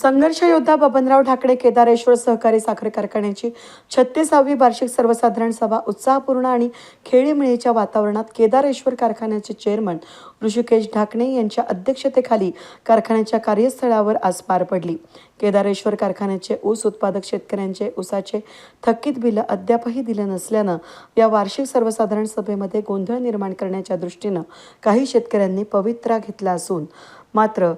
संघर्ष योद्धा बबनराव ठाकरे केदारेश्वर सहकारी साखर कारखान्याची छत्तीसावी वार्षिक सर्वसाधारण सभा उत्साहपूर्ण आणि खेळीमेळीच्या वातावरणात केदारेश्वर कारखान्याचे चेअरमन ऋषिकेश ढाकणे यांच्या अध्यक्षतेखाली कारखान्याच्या कार्यस्थळावर आज पार पडली. केदारेश्वर कारखान्याचे ऊस उत्पादक शेतकऱ्यांचे ऊसाचे थकीत बिलं अद्यापही दिलं नसल्यानं या वार्षिक सर्वसाधारण सभेमध्ये गोंधळ निर्माण करण्याच्या दृष्टीनं काही शेतकऱ्यांनी पवित्रा घेतला असून मात्र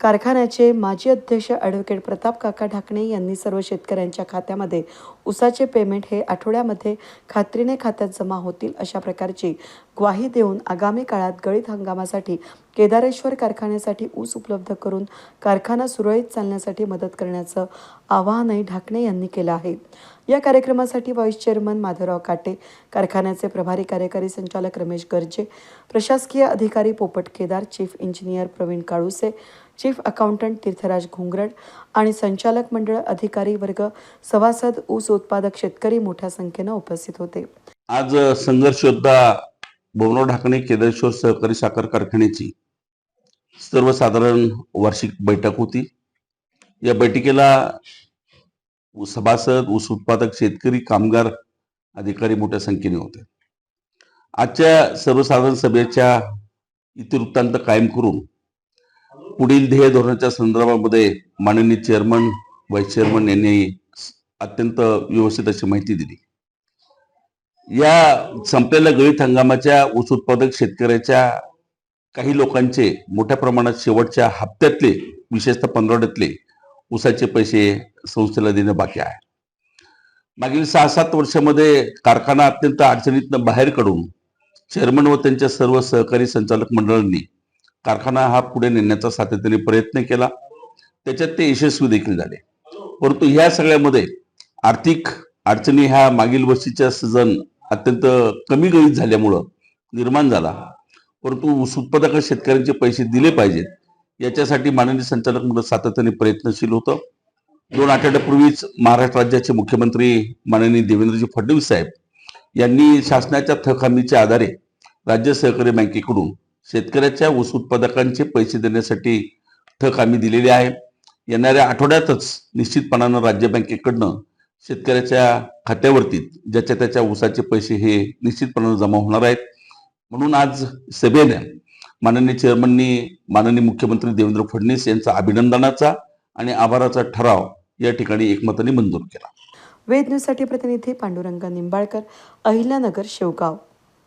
कारखान्याचे माजी अध्यक्ष ॲडव्होकेट प्रताप काका ढाकणे यांनी सर्व शेतकऱ्यांच्या खात्यामध्ये उसाचे पेमेंट हे आठवड्यामध्ये खात्रीने खात्यात जमा होतील अशा प्रकारची ग्वाही देऊन आगामी काळात गळीत हंगामासाठी केदारेश्वर कारखान्यासाठी ऊस उपलब्ध करून कारखाना सुरळीत चालण्यासाठी मदत करण्याचं आवाहनही ढाकणे यांनी केलं आहे. या कार्यक्रमासाठी व्हाईस चेअरमन माधवराव काटे कारखान्याचे प्रभारी कार्यकारी संचालक रमेश गर्जे प्रशासकीय अधिकारी Popat Kedar chief engineer Pravin Kaluse chief accountant Tirthraj Ghongrad आणि संचालक मंडळ अधिकारी वर्ग सभासद ऊस उत्पादक शेतकरी मोठ्या संख्येनं उपस्थित होते. आज संघर्ष योद्धा भवनराव ढाकणे केदारेश्वर सहकारी साखर कारखान्याची सर्वसाधारण वार्षिक बैठक होती. या बैठकीला सभासद ऊस उत्पादक शेतकरी कामगार अधिकारी मोठ्या संख्येने होते. आजच्या सर्वसाधारण सभेच्या इतिवृत्तांत कायम करून पुढील ध्येय धोरणाच्या संदर्भामध्ये माननीय चेअरमन व्हाईस चेअरमन यांनी अत्यंत व्यवस्थित अशी माहिती दिली. या संपलेल्या गळीत हंगामाच्या ऊस उत्पादक शेतकऱ्याच्या काही लोकांचे मोठ्या प्रमाणात शेवटच्या हप्त्यातले विशेषतः पंधरवड्यातले ऊसाचे पैसे संस्थेला देणं बाकी आहे. मागील सहा सात वर्षामध्ये कारखाना अत्यंत अडचणीतनं बाहेर काढून चेअरमन व त्यांच्या सर्व सहकारी संचालक मंडळांनी कारखाना हा पुढे नेण्याचा सातत्याने प्रयत्न केला. त्याच्यात ते यशस्वी देखील झाले. परंतु ह्या सगळ्यामध्ये आर्थिक अडचणी ह्या मागील वर्षीच्या सीझन अत्यंत कमी गळीत झाल्यामुळं निर्माण झाला. परंतु ऊस उत्पादक शेतकऱ्यांचे पैसे दिले पाहिजेत. याच्यासाठी माननीय संचालक मंडळ सातत्याने प्रयत्नशील होतं. दोन आठवड्यापूर्वीच महाराष्ट्र राज्याचे मुख्यमंत्री माननीय देवेंद्रजी फडणवीस साहेब यांनी शासनाच्या थकहमीच्या आधारे राज्य सहकारी बँकेकडून शेतकऱ्याच्या ऊस उत्पादकांचे पैसे देण्यासाठी ठक आम्ही दिलेली आहे. येणाऱ्या आठवड्यातच निश्चितपणानं राज्य बँकेकडनं शेतकऱ्याच्या खात्यावरती ज्याच्या त्याच्या ऊसाचे पैसे हे निश्चितपणानं जमा होणार आहेत. म्हणून आज सभेने माननीय चेअरमननी माननीय मुख्यमंत्री देवेंद्र फडणवीस यांचा अभिनंदनाचा आणि आभाराचा ठराव या ठिकाणी एकमताने मंजूर केला. वेद न्यूजसाठी प्रतिनिधी पांडुरंग निंबाळकर अहिल्यानगर शेवगाव.